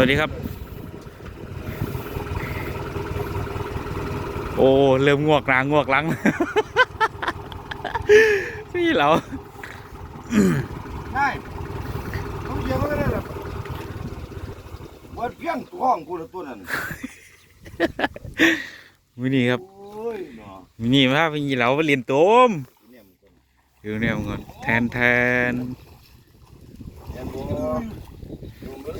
วัสดีครับ โอ้เริ่มงวกหลังงวกหลังพี่เราง่ายเขาเดียวก็ได้หรอกเบิดเพียงตัวของกูละตัวนั้นมินี่ครับโอ้ยเนาะมินี่มาพี่เราไปเรียนโต้มเนี่ยมันเป็นอยู่เนี่ยมึงก่อนแทนแทนแอนบัวดูมึง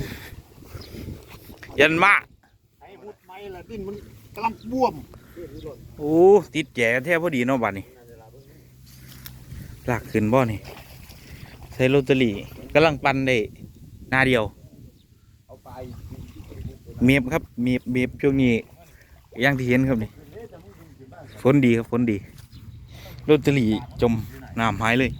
ยันมาไอ้มุดไม้ละดิ้นมันกำลังบวมโอ้ติดแจกันแทบพอดีเนาะบัดนี้หลักขึ้นบ่นี่ใช้ลอตเตอรี่กำลังปันได้หน้าเดียวเอาไปเมียบครับเมียบเมียบช่วงนี้อย่างที่เห็นครับนี่ฝนดีครับฝนดีลอตเตอรี่จมน้ำหายเลย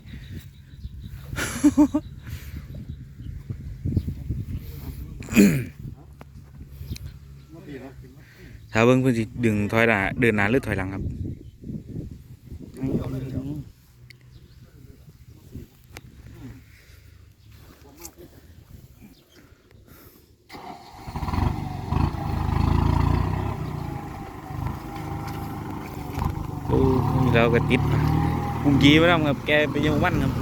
ถ้าเบิ่งเพิ่นสิดึงถอยหน้าเดินหน้าหรือถอยหลังครับโอ้เราก็ติดกุมกีมาแล้วครับแกไปยังวันครับ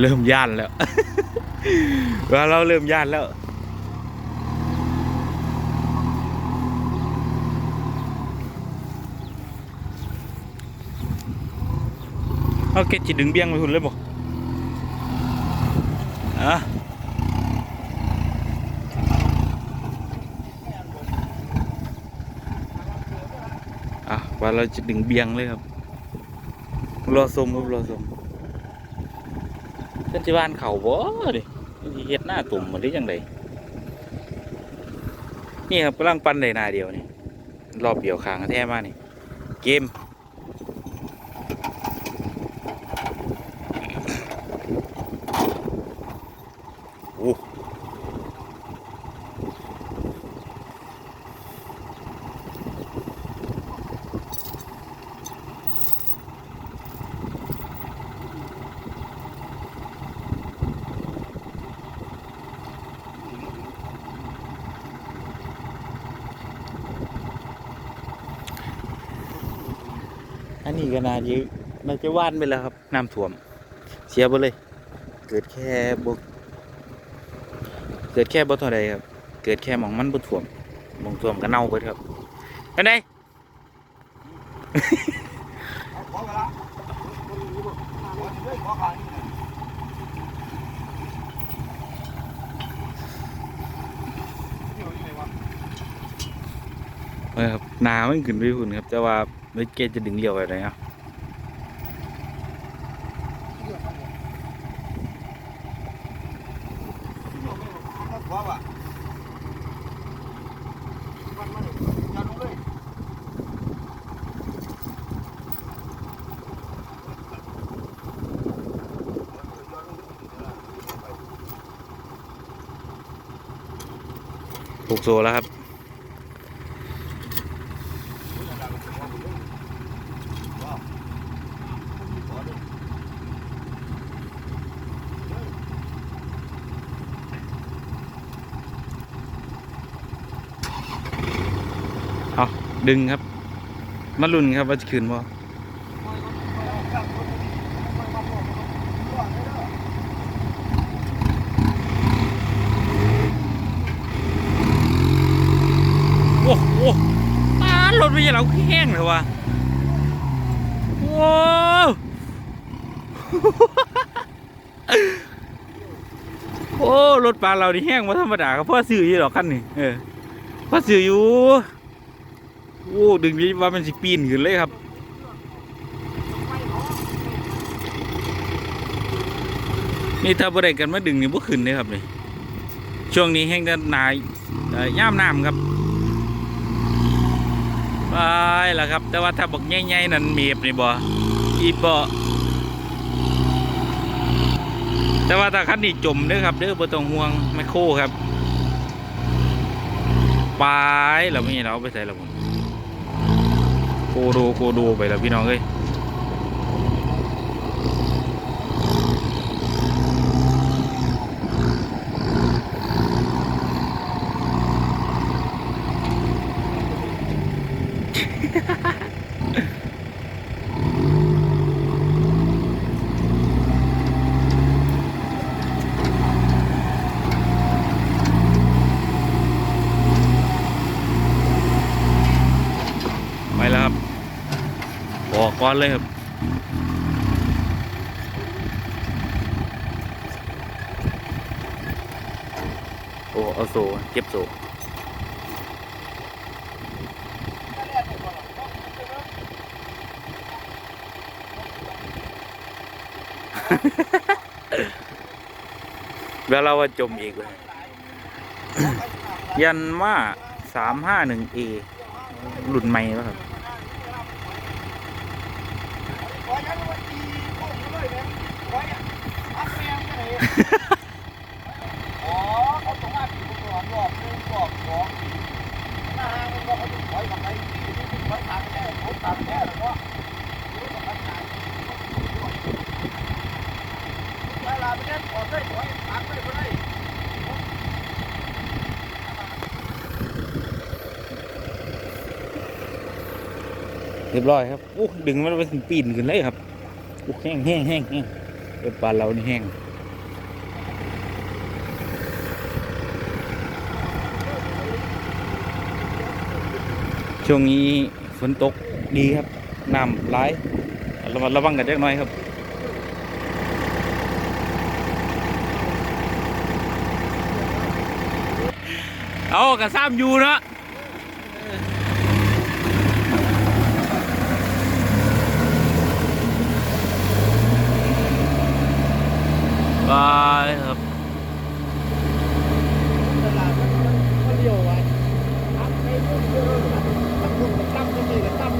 เริ่มย่านแล้วว่าเราเริ่มย่านแล้วเอาเกจิดึงเบี้ยงไปหุ่นเลยบ่อะอะว่าเราจะดึงเบียงเลยครับ รอสมครับรอสม เป็นที่บ้านเขาบ่ดิเฮ็ดหน้าตุ่มมาได้ยังไงนี่ครับกำลังปั้นได้หน้าเดียวนี่รอบเดียวคางแท้มากนี่ เกม นนี้ก็น่าจะน่าจะว่านไปแล้วครับน้ำท่วม เสียไปเลย เกิดแค่บกเกิดแค่บ่เท่าใดครับ เกิดแค่หมองมันบ่ท่วมหมองท่วมก็เน่าเบิดครับกันไดเอาขอเวลาคนรู้บ่ขอเฮ้ยขอขายนี่นะเดี๋ยวนี่ไงวะเออครับหนามันขึ้นไปหุ่นครับแต่ว่า เมื่อกี้จะดึงเลี้ยวไปไหนอะขอะมันมันอย่าลงเลยผูกโซแล้วครับ ดึงครับ มาลุนครับว่าจะคืนบ่โอ้โหตารถไม่ใช่เราแห้งเลยวะโว้วโอ้ รถปลาเรานี่แห้งมาธรรมดาครับพ่อซื้ออยู่หรอกคันนี่เออพ่อซื้ออยู่ โอ้ดึงนี้ว่ามันสิปีนขึ้นเลยครับนี่ถ้าบ่ได้กันมาดึงนี่บ่ขึ้นเลยครับนี่ช่วงนี้แห้งจะหนายย่ามน้ำครับไปแล้วครับ แต่ว่าถ้าบอกใหญ่ๆนั่นเมียบนี่บ่อีบ่แต่ว่าถ้าคันนี้จมเด้อครับเด้อบ่ต้องห่วงไมโครครับปลายแล้วไม่เราเอาไปใส่แล้วผม กูดโกโดไปแล้วพี่น้องเอ้ยไปแล้วครับบอ กก่อนเลยครับโอ้เอาโซ่เก็บโซ่แล้วเราว่าจมอีกเลยยันมาสามห้าหนึ่งเอหลุดใหม่แล้วครับ ขอยันว่าตีโค้งเลยแม่ขออย่าพักแมงกันเลยอ๋อเขาต้องมาตีตัวรอบนึงรอบสองหน้ามันก็เขาต้องถอยกลับไปที่ที่ถอยทางแน่ผมตามแน่แล้วก็รู้สึกมันหายเวลาไปเล่นขอได้ถอยทางได้ไปได้ เรียบร้อยครับโอ้ดึงมันไปถึงปีนขึ้นเลยครับโอ้แห้งแห้งแห้งแห้งเป็นปลาเรานี่แห้งช่วงนี้ฝนตกดีครับน้ำไหลระมัดระวังกันจักน่อยครับ เอากระซ้ำอยู่เนาะ บายครับ ตลาดมันมันเลี้ยวไว้ทำให้พุ่งเยอะมันพุ่งมันตั้มมันนี่ก็ตั้ม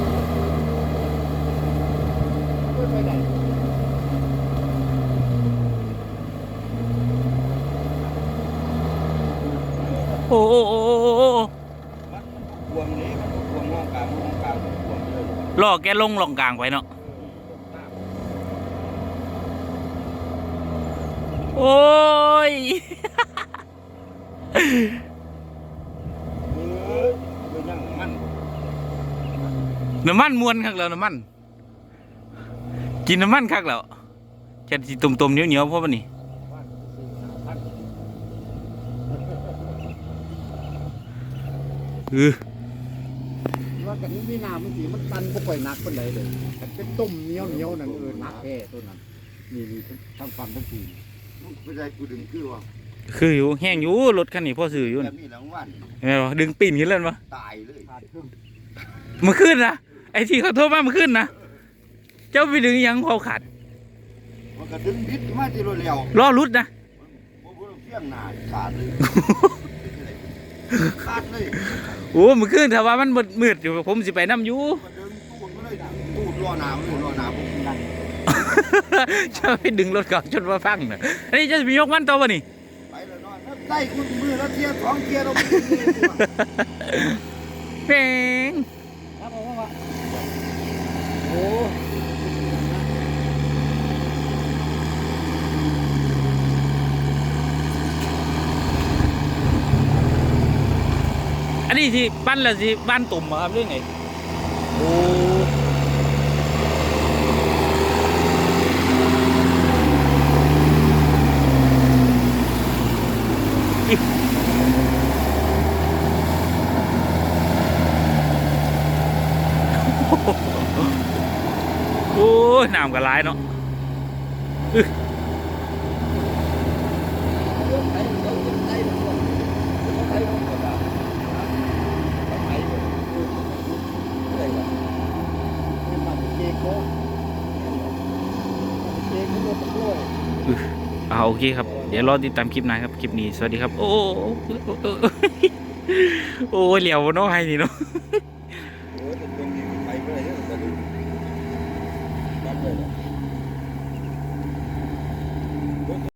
ไม่ไปไหน โอ้โอ้โอ้โอ้โอ้โอ้บวมนี้มันบวมห้องกลางห้องกลางบวมเยอะล่อแกลงหลองกลางไปเนาะโอ้ยน้ำมันมวนคักแล้วน้ำมัน กินน้ำมันคักแล้วแค่สิตุ่มๆเหนียวๆเพราะมันนี่ เออว่ากันนี้มีน้ำมันสีมันตันก็ปล่อยหนักคนใดเลยมันเป็นต้มเหนียวเหนียวนั่นเออหนักแค่ตัวนั้นนี่นี่ทั้งฟันทั้งทีไม่ใช่กูดึงคือว่าคืออยู่แห้งอยู่รถคันนี้พ่อซื้ออยู่แต่น่ะมีรางวัลเห็นไหมวะดึงปีนขึ้นเล่นปะตายเลยขาดครึ่งเมื่อคืนนะไอ้ที่เขาโทรมาเมื่อคืนนะเจ้าไปดึงยังเขาขาดมันก็ดึงบิดมาที่รถเร็วล้อรุดนะโอ้โหเพี้ยงหนาขาดเลย ขาดเลยโอ้เมื่อคืนถ้าว่ามันมืดมืดอยู่ผมสิไปน้ำอยู่มันดึงตูดมาเลยตูดล้อหนามเลยล้อหนามผมนั่นจะไปดึงรถเขาจนว่าพังนะอันนี้จะมียกมันตัววะนี่ไปแล้วนอนแล้วได้คุณมือแล้วเทียร์สองเทียร์เราไม่ได้มือตัวเพลงครับผมว่าโอ้ นนี้ที่บ้านละสิบ้านตุ่มเหรอครับเรื่องไงโอ้โอ้น้ำก็ร้ายเนาะ ไทยเราไทยเราไทยเราก็ได้ไทยอะไรวะเป็นมันเค้กโก้ เอาโอเคครับ เดี๋ยวรอติดตามคลิปหน้าครับ คลิปนี้ สวัสดีครับ โอ้โอ้เหลียวเนาะให้นี่เนาะ